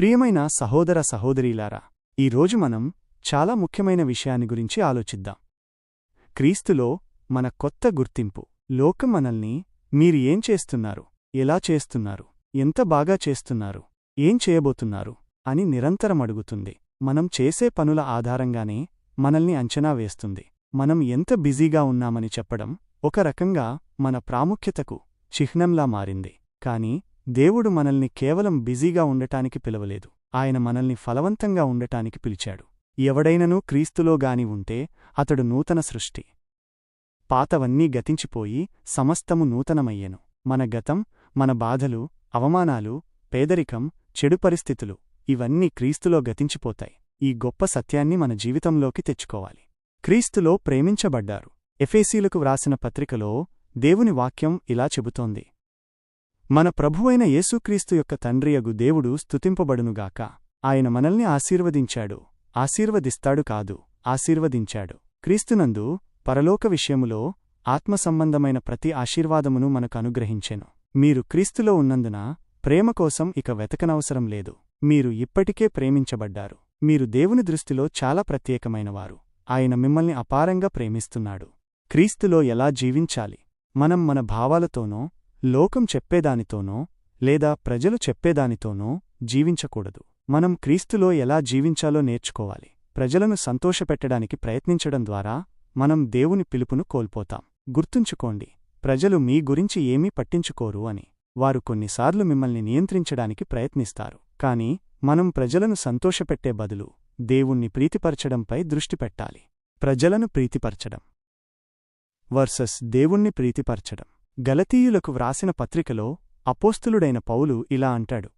ప్రియమైన సహోదర సహోదరీలారా ఈరోజు మనం చాలా ముఖ్యమైన విషయాన్ని గురించి ఆలోచిద్దాం. క్రీస్తులో మన కొత్త గుర్తింపు లోకం మనల్ని మీరు ఏం చేస్తున్నారు ఎలా చేస్తున్నారు ఎంత బాగా చేస్తున్నారు ఏం చేయబోతున్నారు అని నిరంతరం అడుగుతుంది. మనం చేసే పనుల ఆధారంగానే మనల్ని అంచనా వేస్తుంది. మనం ఎంత బిజీగా ఉన్నామని చెప్పడం ఒక రకంగా మన ప్రాముఖ్యతకు చిహ్నంలా మారింది. కాని దేవుడు మనల్ని కేవలం బిజీగా ఉండటానికి పిలవలేదు. ఆయన మనల్ని ఫలవంతంగా ఉండటానికి పిలిచాడు. ఎవడైననూ క్రీస్తులో గాని ఉంటే అతడు నూతన సృష్టి. పాతవన్నీ గతించిపోయి సమస్తము నూతనమయ్యెను. మన గతం మన బాధలు అవమానాలు పేదరికం చెడు పరిస్థితులు ఇవన్నీ క్రీస్తులో గతించిపోతాయి. ఈ గొప్ప సత్యాన్ని మన జీవితంలోకి తెచ్చుకోవాలి. క్రీస్తులో ప్రేమించబడ్డారు. ఎఫేసీలకు వ్రాసిన పత్రికలో దేవుని వాక్యం ఇలా చెబుతోంది. మన ప్రభువైన యేసుక్రీస్తు యొక్క తండ్రియగు దేవుడు స్తుతింపబడునుగాక. ఆయన మనల్ని ఆశీర్వదించాడు. ఆశీర్వదిస్తాడు కాదు ఆశీర్వదించాడు. క్రీస్తునందు పరలోక విషయములో ఆత్మసంబంధమైన ప్రతి ఆశీర్వాదమును మనకు అనుగ్రహించెను. మీరు క్రీస్తులో ఉన్నందున ప్రేమ కోసం ఇక వెతకనవసరం లేదు. మీరు ఇప్పటికే ప్రేమించబడ్డారు. మీరు దేవుని దృష్టిలో చాలా ప్రత్యేకమైనవారు. ఆయన మిమ్మల్ని అపారంగా ప్రేమిస్తున్నాడు. క్రీస్తులో ఎలా జీవించాలి? మనం మన భావాలతోనో లోకం చెప్పేదానితోనో లేదా ప్రజలు చెప్పేదానితోనో జీవించకూడదు. మనం క్రీస్తులో ఎలా జీవించాలో నేర్చుకోవాలి. ప్రజలను సంతోషపెట్టడానికి ప్రయత్నించడం ద్వారా మనం దేవుని పిలుపును కోల్పోతాం. గుర్తుంచుకోండి ప్రజలు మీ గురించి ఏమీ పట్టించుకోరు అని. వారు కొన్నిసార్లు మిమ్మల్ని నియంత్రించడానికి ప్రయత్నిస్తారు. కాని మనం ప్రజలను సంతోషపెట్టే బదులు దేవుణ్ణి ప్రీతిపరచడంపై దృష్టి పెట్టాలి. ప్రజలను ప్రీతిపరచడం. వర్సస్ దేవుణ్ణి ప్రీతిపరచడం. గలతీయులకు వ్రాసిన పత్రికలో అపోస్తులుడైన పౌలు ఇలా అంటాడు.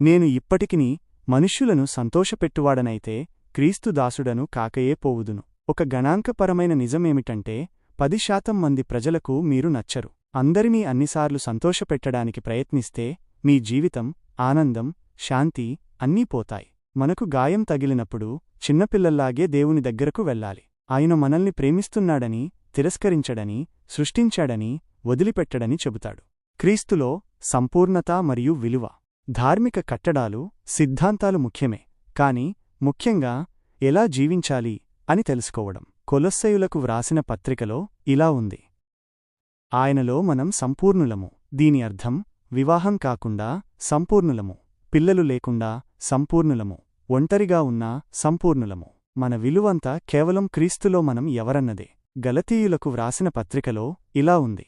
నేను ఇప్పటికిని మనుష్యులను సంతోషపెట్టువాడనైతే క్రీస్తు దాసుడను కాకయే పోవుదును. ఒక గణాంకపరమైన నిజమేమిటంటే పది శాతం మంది ప్రజలకు మీరు నచ్చరు. అందరినీ అన్నిసార్లు సంతోషపెట్టడానికి ప్రయత్నిస్తే మీ జీవితం ఆనందం శాంతి అన్నీ పోతాయి. మనకు గాయం తగిలినప్పుడు చిన్నపిల్లల్లాగే దేవుని దగ్గరకు వెళ్ళాలి. ఆయన మనల్ని ప్రేమిస్తున్నాడని తిరస్కరించడని సృష్టించాడని వదిలిపెట్టడని చెబుతాడు. క్రీస్తులో సంపూర్ణత మరియు విలువ ధార్మిక కట్టడాలు సిద్ధాంతాలు ముఖ్యమే. కాని ముఖ్యంగా ఎలా జీవించాలి అని తెలుసుకోవడం. కొలస్సయులకు వ్రాసిన పత్రికలో ఇలా ఉంది. ఆయనలో మనం సంపూర్ణులము. దీని అర్థం వివాహం కాకుండా సంపూర్ణులము. పిల్లలు లేకుండా సంపూర్ణులము. ఒంటరిగా ఉన్నా సంపూర్ణులము. మన విలువంతా కేవలం క్రీస్తులో మనం ఎవరన్నదే. గలతీయులకు వ్రాసిన పత్రికలో ఇలా ఉంది.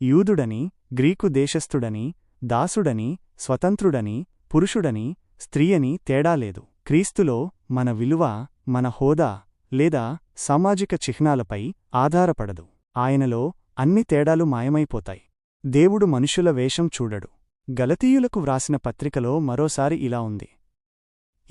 యూదుడని గ్రీకు దేశస్థుడని దాసుడని స్వతంత్రుడని పురుషుడని స్త్రీయని తేడా లేదు. క్రీస్తులో మన విలువ మన హోదా లేదా సామాజిక చిహ్నాలపై ఆధారపడదు. ఆయనలో అన్ని తేడాలు మాయమైపోతాయి. దేవుడు మనుషుల వేషం చూడడు. గలతీయులకు వ్రాసిన పత్రికలో మరోసారి ఇలా ఉంది.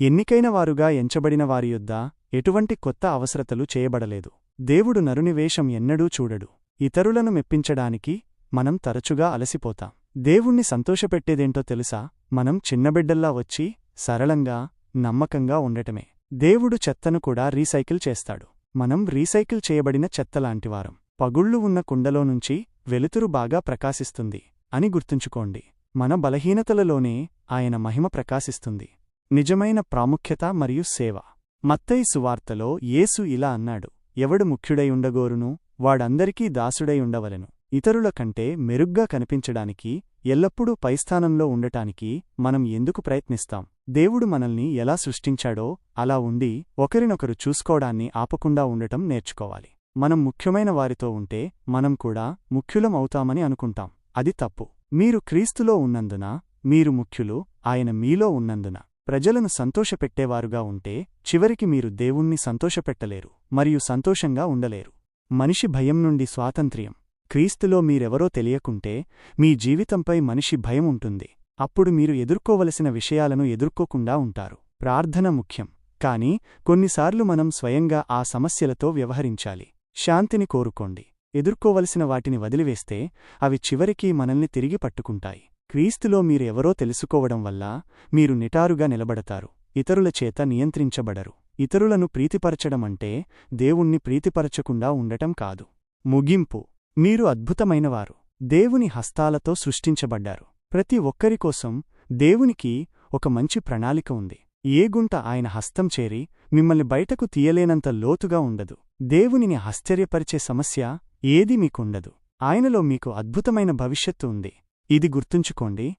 ఎన్నికైన వారుగా ఎంచబడిన వారి యొద్ద ఎటువంటి కొత్త అవసరతలు చేయబడలేదు. దేవుడు నరుని వేషం ఎన్నడూ చూడడు. ఇతరులను మెప్పించడానికి మనం తరచుగా అలసిపోతాం. దేవుణ్ణి సంతోషపెట్టేదేంటో తెలుసా? మనం చిన్నబిడ్డల్లా వచ్చి సరళంగా నమ్మకంగా ఉండటమే. దేవుడు చెత్తను కూడా రీసైకిల్ చేస్తాడు. మనం రీసైకిల్ చేయబడిన చెత్తలాంటివారం పగుళ్ళు ఉన్న కుండలో నుంచి వెలుతురు బాగా ప్రకాశిస్తుంది అని గుర్తుంచుకోండి. మన బలహీనతలలోనే ఆయన మహిమ ప్రకాశిస్తుంది. నిజమైన ప్రాముఖ్యత మరియు సేవ. మత్తయి సువార్తలో యేసు ఇలా అన్నాడు. ఎవడు ముఖ్యుడైయుండగోరును వాడందరికీ దాసుడై ఉండవలెను. ఇతరుల కంటే మెరుగ్గా కనిపించడానికి ఎల్లప్పుడూ పైస్థానంలో ఉండటానికి మనం ఎందుకు ప్రయత్నిస్తాం? దేవుడు మనల్ని ఎలా సృష్టించాడో అలా ఉండి ఒకరినొకరు చూసుకోవడాన్ని ఆపకుండా ఉండటం నేర్చుకోవాలి. మనం ముఖ్యమైన వారితో ఉంటే మనం కూడా ముఖ్యులం అవుతామని అనుకుంటాం. అది తప్పు. మీరు క్రీస్తులో ఉన్నందున మీరు ముఖ్యులు ఆయన మీలో ఉన్నందున. ప్రజలను సంతోషపెట్టేవారుగా ఉంటే చివరికి మీరు దేవుణ్ణి సంతోషపెట్టలేరు మరియు సంతోషంగా ఉండలేరు. మనిషి భయం నుండి స్వాతంత్ర్యం. క్రీస్తులో మీరెవరో తెలియకుంటే మీ జీవితంపై మనిషి భయం ఉంటుంది. అప్పుడు మీరు ఎదుర్కోవలసిన విషయాలను ఎదుర్కోకుండా ఉంటారు. ప్రార్థన ముఖ్యం. కాని కొన్నిసార్లు మనం స్వయంగా ఆ సమస్యలతో వ్యవహరించాలి. శాంతిని కోరుకోండి. ఎదుర్కోవలసిన వాటిని వదిలివేస్తే అవి చివరికి మనల్ని తిరిగి పట్టుకుంటాయి. క్రీస్తులో మీరెవరో తెలుసుకోవడం వల్ల మీరు నిటారుగా నిలబడతారు. ఇతరుల చేత నియంత్రించబడరు. ఇతరులను ప్రీతిపరచడమంటే దేవుణ్ణి ప్రీతిపరచకుండా ఉండటం కాదు. ముగింపు. మీరు అద్భుతమైనవారు. దేవుని హస్తాలతో సృష్టించబడ్డారు. ప్రతి ఒక్కరికోసం దేవునికి ఒక మంచి ప్రణాళిక ఉంది. ఏ గుంట ఆయన హస్తం చేరి మిమ్మల్ని బయటకు తీయలేనంత లోతుగా ఉండదు. దేవునిని ఆశ్చర్యపరిచే సమస్య ఏదీ మీకుండదు. ఆయనలో మీకు అద్భుతమైన భవిష్యత్తు ఉంది. ఇది గుర్తుంచుకోండి.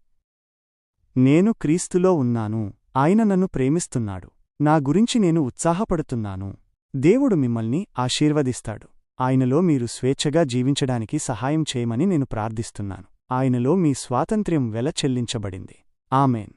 నేను క్రీస్తులో ఉన్నాను. ఆయన నన్ను ప్రేమిస్తున్నాడు. నా గురించి నేను ఉత్సాహపడుతున్నాను. దేవుడు మిమ్మల్ని ఆశీర్వదిస్తాడు. ఆయనలో మీరు స్వేచ్ఛగా జీవించడానికి సహాయం చేయమని నేను ప్రార్థిస్తున్నాను. ఆయనలో మీ స్వాతంత్ర్యం వెల చెల్లించబడింది. ఆమెన్.